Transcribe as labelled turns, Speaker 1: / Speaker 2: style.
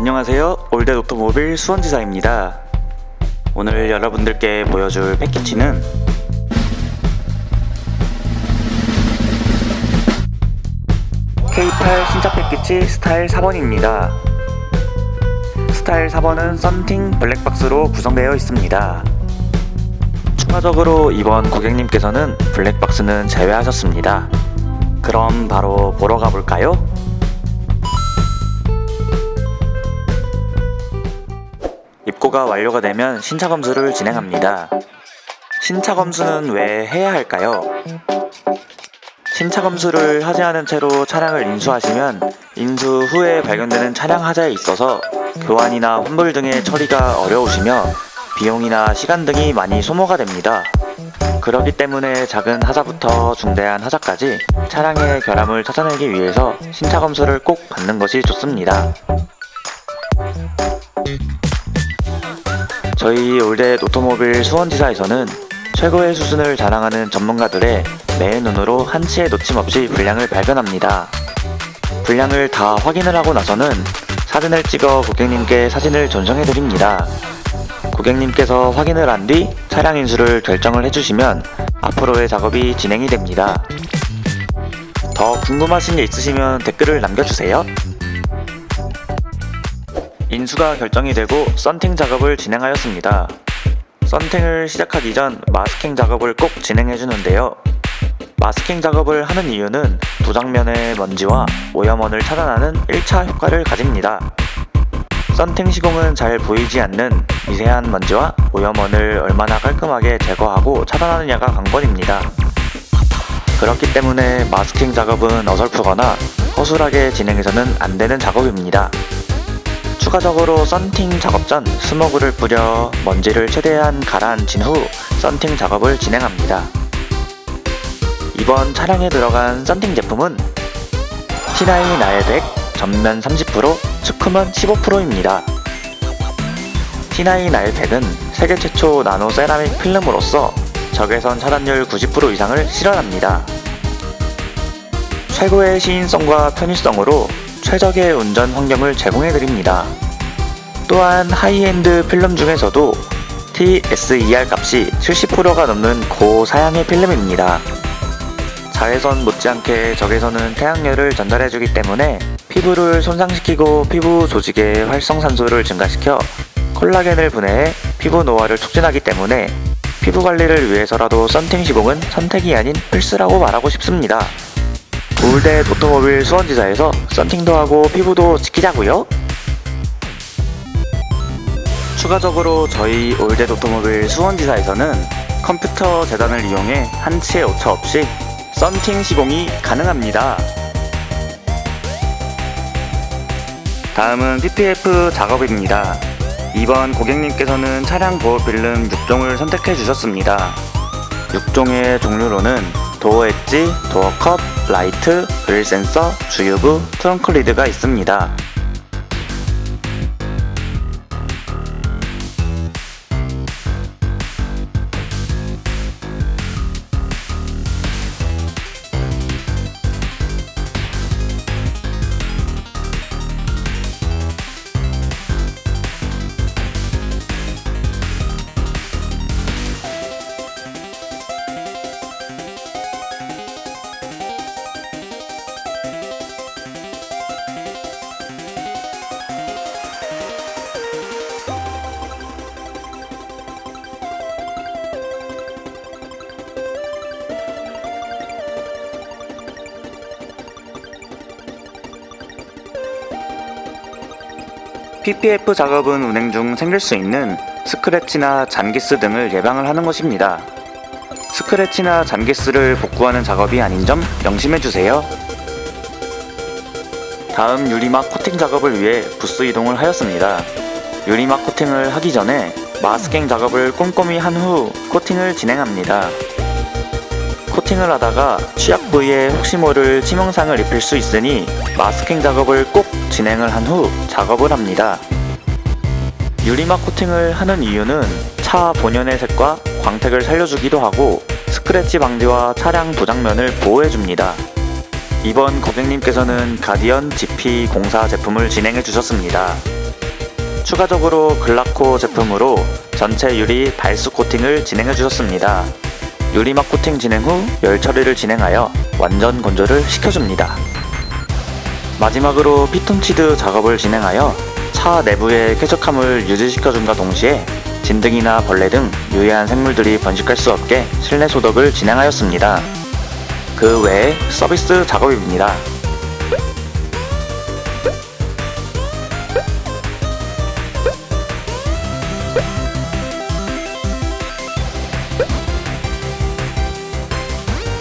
Speaker 1: 안녕하세요. 올댓 오토모빌 수원지사입니다. 오늘 여러분들께 보여줄 패키지는 K8 신차 패키지 스타일 4번입니다. 스타일 4번은 썬팅 블랙박스로 구성되어 있습니다. 추가적으로 이번 고객님께서는 블랙박스는 제외하셨습니다. 그럼 바로 보러 가볼까요? 입고가 완료가 되면 신차 검수를 진행합니다. 신차 검수는 왜 해야 할까요? 신차 검수를 하지 않은 채로 차량을 인수하시면 인수 후에 발견되는 차량 하자에 있어서 교환이나 환불 등의 처리가 어려우시며 비용이나 시간 등이 많이 소모가 됩니다. 그렇기 때문에 작은 하자부터 중대한 하자까지 차량의 결함을 찾아내기 위해서 신차 검수를 꼭 받는 것이 좋습니다. 저희 올댓 오토모빌 수원지사에서는 최고의 수준을 자랑하는 전문가들의 매의 눈으로 한치의 놓침 없이 불량을 발견합니다. 불량을 다 확인을 하고 나서는 사진을 찍어 고객님께 사진을 전송해 드립니다. 고객님께서 확인을 한 뒤 차량 인수를 결정을 해주시면 앞으로의 작업이 진행이 됩니다. 더 궁금하신 게 있으시면 댓글을 남겨주세요. 인수가 결정이 되고 썬팅 작업을 진행하였습니다. 썬팅을 시작하기 전 마스킹 작업을 꼭 진행해 주는데요. 마스킹 작업을 하는 이유는 도장면의 먼지와 오염원을 차단하는 1차 효과를 가집니다. 썬팅 시공은 잘 보이지 않는 미세한 먼지와 오염원을 얼마나 깔끔하게 제거하고 차단하느냐가 관건입니다. 그렇기 때문에 마스킹 작업은 어설프거나 허술하게 진행해서는 안 되는 작업입니다. 추가적으로 썬팅 작업 전 스모그를 뿌려 먼지를 최대한 가라앉힌 후 썬팅 작업을 진행합니다. 이번 차량에 들어간 썬팅 제품은 T9 나의100 전면 30% 측후면 15%입니다. T9 나의100은 세계 최초 나노 세라믹 필름으로서 적외선 차단율 90% 이상을 실현합니다. 최고의 시인성과 편의성으로 최적의 운전 환경을 제공해 드립니다. 또한 하이엔드 필름 중에서도 TSER 값이 70%가 넘는 고사양의 필름입니다. 자외선 못지않게 적외선은 태양열을 전달해주기 때문에 피부를 손상시키고 피부 조직의 활성산소를 증가시켜 콜라겐을 분해해 피부 노화를 촉진하기 때문에 피부 관리를 위해서라도 썬팅 시공은 선택이 아닌 필수라고 말하고 싶습니다. 올댓 오토모빌 수원지사에서 썬팅도 하고 피부도 지키자고요. 추가적으로 저희 올댓 오토모빌 수원지사에서는 컴퓨터 재단을 이용해 한치의 오차 없이 썬팅 시공이 가능합니다. 다음은 PPF 작업입니다. 이번 고객님께서는 차량 보호 필름 6종을 선택해 주셨습니다. 6종의 종류로는 도어 엣지, 도어 컵, 라이트, 그릴 센서, 주유부, 트렁크 리드가 있습니다. PPF 작업은 운행 중 생길 수 있는 스크래치나 잔기스 등을 예방을 하는 것입니다. 스크래치나 잔기스를 복구하는 작업이 아닌 점 명심해 주세요. 다음 유리막 코팅 작업을 위해 부스 이동을 하였습니다. 유리막 코팅을 하기 전에 마스킹 작업을 꼼꼼히 한 후 코팅을 진행합니다. 코팅을 하다가 취약 부위에 혹시 모를 치명상을 입힐 수 있으니 마스킹 작업을 꼭 진행을 한 후 작업을 합니다. 유리막 코팅을 하는 이유는 차 본연의 색과 광택을 살려주기도 하고 스크래치 방지와 차량 도장면을 보호해줍니다. 이번 고객님께서는 가디언 GP04 제품을 진행해 주셨습니다. 추가적으로 글라코 제품으로 전체 유리 발수 코팅을 진행해 주셨습니다. 유리막 코팅 진행 후 열 처리를 진행하여 완전 건조를 시켜줍니다. 마지막으로 피톤치드 작업을 진행하여 차 내부의 쾌적함을 유지시켜줌과 동시에 진드기나 벌레 등 유해한 생물들이 번식할 수 없게 실내 소독을 진행하였습니다. 그 외에 서비스 작업입니다.